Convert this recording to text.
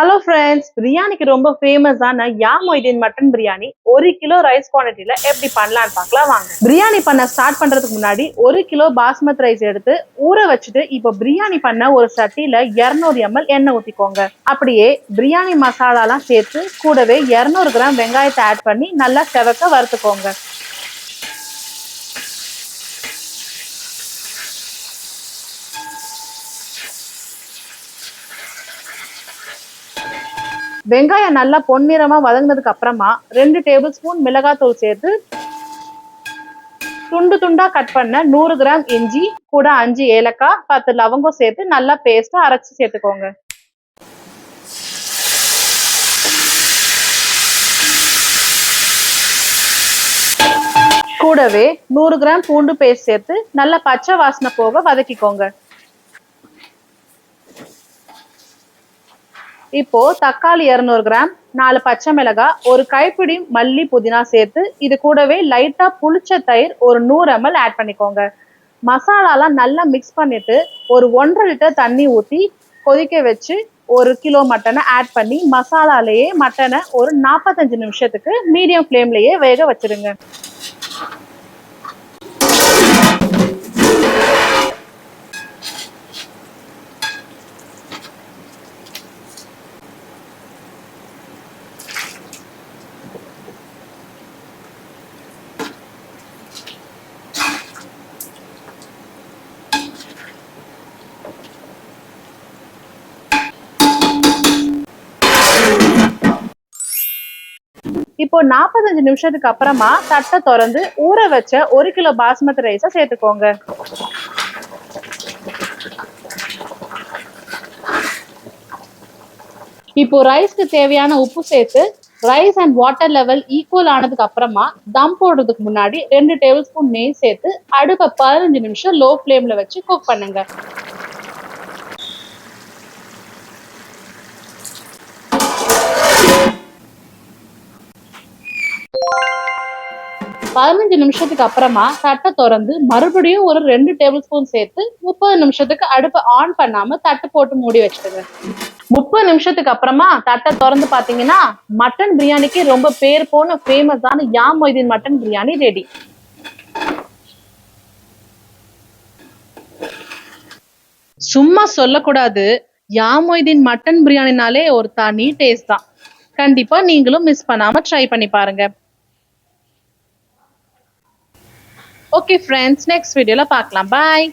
Hello friends பிரியாணிக்கு ரொம்ப ஃபேமஸான யா மொய்தீன் மட்டன் பிரியாணி ஒரு கிலோ ரைஸ் குவான்டிட்டியில எப்படி பண்ணலாம்னு பார்க்கலாம் வாங்க. பிரியாணி பண்ண ஸ்டார்ட் பண்றதுக்கு முன்னாடி ஒரு கிலோ பாஸ்மத் ரைஸ் எடுத்து ஊற வச்சுட்டு இப்போ பிரியாணி பண்ண ஒரு சட்டியில 200 எம்எல் எண்ணெய் ஊத்திக்கோங்க. அப்படியே பிரியாணி மசாலாலாம் சேர்த்து கூடவே 200 கிராம் வெங்காயத்தை ஆட் பண்ணி நல்லா செவக்க வறுத்துக்கோங்க. வெங்காயம் நல்லா பொன்னிறமா வதங்கினதுக்கு அப்புறமா ரெண்டு டேபிள் ஸ்பூன் மிளகாத்தூள் சேர்த்து துண்டு துண்டா கட் பண்ண நூறு கிராம் இஞ்சி கூட அஞ்சு ஏலக்காய் பத்து லவங்கம் சேர்த்து நல்லா பேஸ்டா அரைச்சு சேர்த்துக்கோங்க. கூடவே நூறு கிராம் பூண்டு பேஸ்ட் சேர்த்து நல்லா பச்சை வாசனை போக வதக்கிக்கோங்க. இப்போ தக்காளி இரநூறு கிராம் நாலு பச்சை மிளகாய் ஒரு கைப்பிடி மல்லி புதினா சேர்த்து இது கூடவே லைட்டா புளிச்ச தயிர் ஒரு நூறு எம்எல் ஆட் பண்ணிக்கோங்க. மசாலாலாம் நல்லா மிக்ஸ் பண்ணிட்டு ஒரு ஒன்றரை லிட்டர் தண்ணி ஊற்றி கொதிக்க வச்சு ஒரு கிலோ மட்டனை ஆட் பண்ணி மசாலாலேயே மட்டனை ஒரு நாற்பத்தஞ்சு நிமிஷத்துக்கு மீடியம் ஃப்ளேம்லேயே வேக வச்சிருங்க. இப்போ நாற்பத்தஞ்சு நிமிஷத்துக்கு அப்புறமா தட்டை திறந்து ஊற வச்ச ஒரு கிலோ பாஸ்மதி ரைஸை சேர்த்துக்கோங்க. இப்போ ரைஸ்க்கு தேவையான உப்பு சேர்த்து rice and water level equal ஆனதுக்கு அப்புறமா தம் போடுறதுக்கு முன்னாடி ரெண்டு டேபிள் ஸ்பூன் நெய் சேர்த்து அடுப்பை பதினஞ்சு நிமிஷம் லோ ஃப்ளேம்ல வச்சு குக் பண்ணுங்க. பதினஞ்சு நிமிஷத்துக்கு அப்புறமா தட்டை திறந்து மறுபடியும் ஒரு ரெண்டு டேபிள் ஸ்பூன் சேர்த்து முப்பது நிமிஷத்துக்கு அடுப்பை ஆன் பண்ணாம தட்டு போட்டு மூடி வச்சிடுங்க. முப்பது நிமிஷத்துக்கு அப்புறமா தட்டை திறந்து பாத்தீங்கன்னா மட்டன் பிரியாணிக்கு ரொம்ப பேர் போன ஃபேமஸான யா மொய்தீன் மட்டன் பிரியாணி ரெடி சும்மா சொல்லக்கூடாது. யா மொய்தீன் மட்டன் பிரியாணினாலே ஒரு தனி டேஸ்ட் தான். கண்டிப்பா நீங்களும் மிஸ் பண்ணாம ட்ரை பண்ணி பாருங்க. ஓகே ஃப்ரெண்ட்ஸ் நெக்ஸ்ட் வீடியோல பார்க்கலாம். பாய்